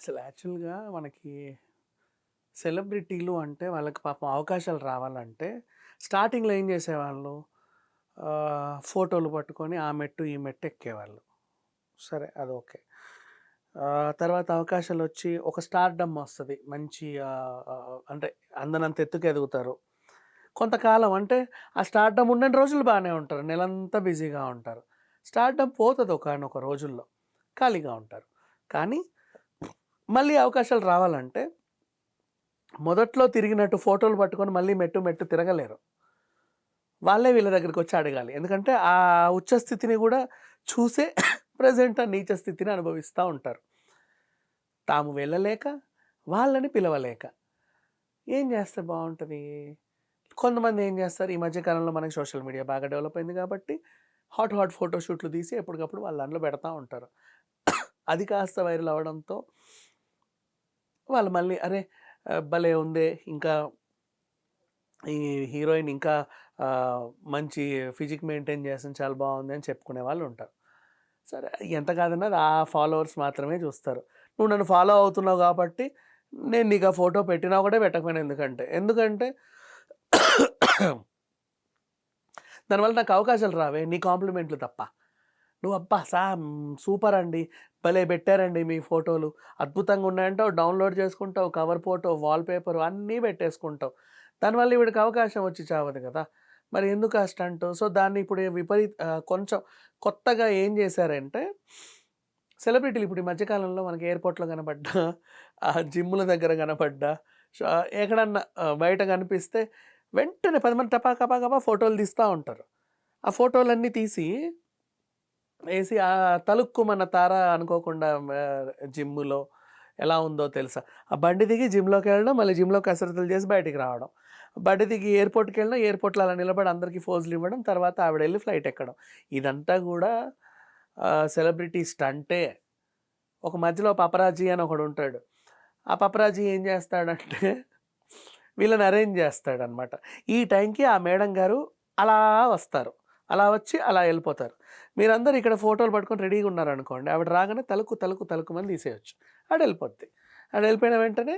అసలు యాక్చువల్‌గా మనకి సెలబ్రిటీలు అంటే వాళ్ళకి పాపం అవకాశాలు రావాలంటే స్టార్టింగ్‌లో ఏం చేసేవాళ్ళు ఫోటోలు పట్టుకొని ఆ మెట్టు, ఈ మెట్టు ఎక్కేవాళ్ళు. సరే అది ఓకే. తర్వాత అవకాశాలు వచ్చి ఒక స్టార్‌డమ్ వస్తుంది మంచి అంటే అందనంత ఎత్తుకు ఎదుగుతారు. కొంతకాలం అంటే ఆ స్టార్‌డమ్ ఉండని రోజులు బాగానే ఉంటారు. నెలంతా బిజీగా ఉంటారు. స్టార్‌డమ్ పోతుంది ఒక రోజుల్లో. ఖాళీగా ఉంటారు. కానీ మళ్ళీ అవకాశాలు రావాలంటే మొదట్లో తిరిగినట్టు ఫోటోలు పట్టుకొని మళ్ళీ మెట్టు, మెట్టు తిరగలేరు. వాళ్ళే వీళ్ళ దగ్గరికి వచ్చి అడగాలి. ఎందుకంటే ఆ ఉచ్చ స్థితిని కూడా చూసే ప్రజెంట్ ఆ నీచ స్థితిని అనుభవిస్తూ ఉంటారు. తాము వెళ్ళలేక, వాళ్ళని పిలవలేక. ఏం చేస్తే బాగుంటుంది కొంతమంది ఏం చేస్తారు, ఈ మధ్యకాలంలో మనకి సోషల్ మీడియా బాగా డెవలప్ అయింది కాబట్టి హాట్, హాట్ ఫోటోషూట్లు తీసి ఎప్పటికప్పుడు వాళ్ళ దాంట్లో పెడతా ఉంటారు. అది కాస్త వైరల్ అవ్వడంతో వాళ్ళు మళ్ళీ అరే! భలే ఉందే! ఇంకా ఈ హీరోయిన్ ఇంకా మంచి ఫిజిక్ మెయింటైన్ చేస్తుంది. చాలా బాగుంది అని చెప్పుకునే వాళ్ళు ఉంటారు. సరే ఎంత కాదన్నా అది ఆ ఫాలోవర్స్ మాత్రమే చూస్తారు. నువ్వు నన్ను ఫాలో అవుతున్నావు కాబట్టి నేను నీకు ఆ ఫోటో పెట్టినా ఒకటే, పెట్టకపోయినా ఎందుకంటే, ఎందుకంటే దానివల్ల నాకు అవకాశాలు రావే. నీ కాంప్లిమెంట్లు తప్ప. నువ్వు అబ్బా! సా సూపర్ అండి. భలే పెట్టారండి మీ ఫోటోలు. అద్భుతంగా ఉన్నాయంటావు. డౌన్‌లోడ్ చేసుకుంటావు. కవర్ ఫోటో, వాల్ పేపర్ అన్నీ పెట్టేసుకుంటావు. దానివల్ల ఈవిడకి అవకాశం వచ్చి చావదు కదా! మరి ఎందుకు ఆ స్టంటు? సో, దాన్ని ఇప్పుడు విపరీత కొంచెం కొత్తగా ఏం చేశారంటే సెలబ్రిటీలు ఇప్పుడు ఈ మధ్యకాలంలో మనకి ఎయిర్‌పోర్ట్‌లో కనపడ్డా, ఆ జిమ్‌ల దగ్గర కనపడ్డా, ష ఎక్కడన్నా బయట కనిపిస్తే వెంటనే పది మంది టపా ఫోటోలు తీస్తూ ఉంటారు. ఆ ఫోటోలన్నీ తీసి వేసి ఆ తలుక్కుమన్న తార అనుకోకుండా జిమ్‌లో ఎలా ఉందో తెలుసా? ఆ బండి దిగి జిమ్లోకి వెళ్ళడం మళ్ళీ జిమ్‌లో కసరత్తులు చేసి బయటికి రావడం. బండి దిగి ఎయిర్పోర్ట్కి వెళ్ళడం ఎయిర్‌పోర్ట్‌లో అలా నిలబడి అందరికి ఫోజులు ఇవ్వడం, తర్వాత ఆవిడ వెళ్ళి ఫ్లైట్ ఎక్కడం. ఇదంతా కూడా సెలబ్రిటీ స్టంటే. ఒక మధ్యలో పపరాజీ అని ఒకడు ఉంటాడు ఆ పపరాజీ ఏం చేస్తాడంటే వీళ్ళని అరేంజ్ చేస్తాడనమాట. ఈ టైంకి ఆ మేడం గారు అలా వస్తారు. అలా వచ్చి అలా వెళ్ళిపోతారు మీరందరూ ఇక్కడ ఫోటోలు పట్టుకొని రెడీగా ఉన్నారనుకోండి. ఆవిడ రాగానే తలకు తలకు తలకు మంది తీసేయచ్చు ఆడ తీసేయొచ్చు. ఆడ వెళ్ళిపోయిన వెంటనే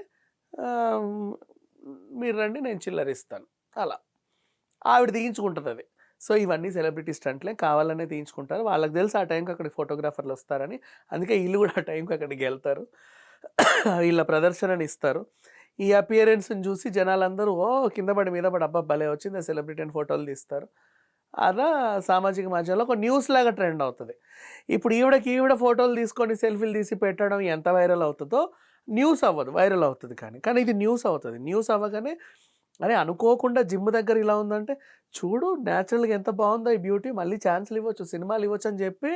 మీరు రండి నేను చిల్లరిస్తాను. అలా. ఆవిడ తీయించుకుంటదది. సో, ఇవన్నీ సెలబ్రిటీ స్టంట్‌లే. కావాలనే తీయించుకుంటారు. వాళ్ళకి తెలుసు ఆ టైంకి అక్కడికి ఫోటోగ్రాఫర్‌లు వస్తారని. అందుకే వీళ్ళు కూడా ఆ టైంకి అక్కడికి వెళ్తారు వీళ్ళ ప్రదర్శనని ఇస్తారు. ఈ అపియరెన్స్‌ని చూసి జనాలందరూ ఓ కింద పడి, మీద పడి అబ్బా! భలే వచ్చింది ఆ సెలబ్రిటీ అని ఫోటోలు తీస్తారు. అలా సామాజిక మాధ్యమంలో ఒక న్యూస్ లాగా ట్రెండ్ అవుతుంది ఇప్పుడు ఈవిడకి ఈవిడ ఫోటోలు తీసుకొని సెల్ఫీలు తీసి పెట్టడం ఎంత వైరల్ అవుతుందో న్యూస్ అవ్వదు. వైరల్ అవుతుంది కానీ. కానీ ఇది న్యూస్ అవుతుంది న్యూస్ అవ్వగానే అరే! అనుకోకుండా జిమ్ దగ్గర ఇలా ఉందంటే చూడు నేచురల్‌గా ఎంత బాగుందో ఈ బ్యూటీ మళ్ళీ ఛాన్స్‌లు ఇవ్వచ్చు, సినిమాలు ఇవ్వచ్చు అని చెప్పి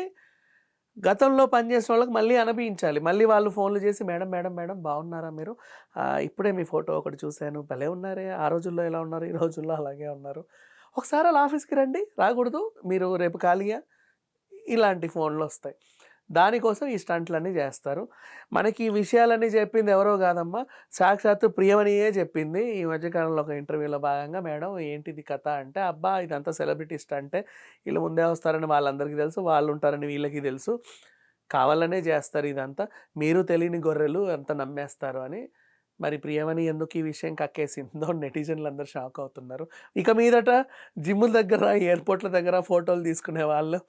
గతంలో పనిచేసిన వాళ్ళకి మళ్ళీ అనిపించాలి. మళ్ళీ వాళ్ళు ఫోన్‌లు చేసి మేడం, మేడం, మేడం బాగున్నారా మీరు? ఇప్పుడే మీ ఫోటో ఒకటి చూసాను. భలే ఉన్నారే! ఆ రోజుల్లో ఎలా ఉన్నారు? ఈ రోజుల్లో అలాగే ఉన్నారు. ఒకసారి అలా ఆఫీస్‌కి రండి. రాకూడదు? మీరు రేపు ఖాళీగా ఇలాంటి ఫోన్లు వస్తాయి దానికోసం ఈ స్టంట్‌లన్నీ చేస్తారు. మనకి ఈ విషయాలన్నీ చెప్పింది ఎవరో కాదమ్మా! సాక్షాత్తు ప్రియమనియే చెప్పింది. ఈ మధ్యకాలంలో ఒక ఇంటర్వ్యూలో భాగంగా మేడం ఏంటిది కథ అంటే, అబ్బా! ఇదంతా సెలబ్రిటీ స్టంటే. వీళ్ళు ముందే వస్తారని వాళ్ళందరికీ తెలుసు. వాళ్ళు ఉంటారని వీళ్ళకి తెలుసు. కావాలనే చేస్తారు ఇదంతా. మీరు తెలియని గొర్రెలు అంత నమ్మేస్తారు అని. మరి ప్రియమణి ఎందుకు ఈ విషయం కక్కేసిందో నెటిజన్‌లందరూ షాక్ అవుతున్నారు. ఇక మీదట జిమ్ముల దగ్గర, ఎయిర్‌పోర్ట్‌ల దగ్గర ఫోటోలు తీసుకునే వాళ్ళు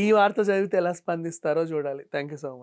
ఈ వార్త చదివితే ఎలా స్పందిస్తారో చూడాలి. Thank you so much.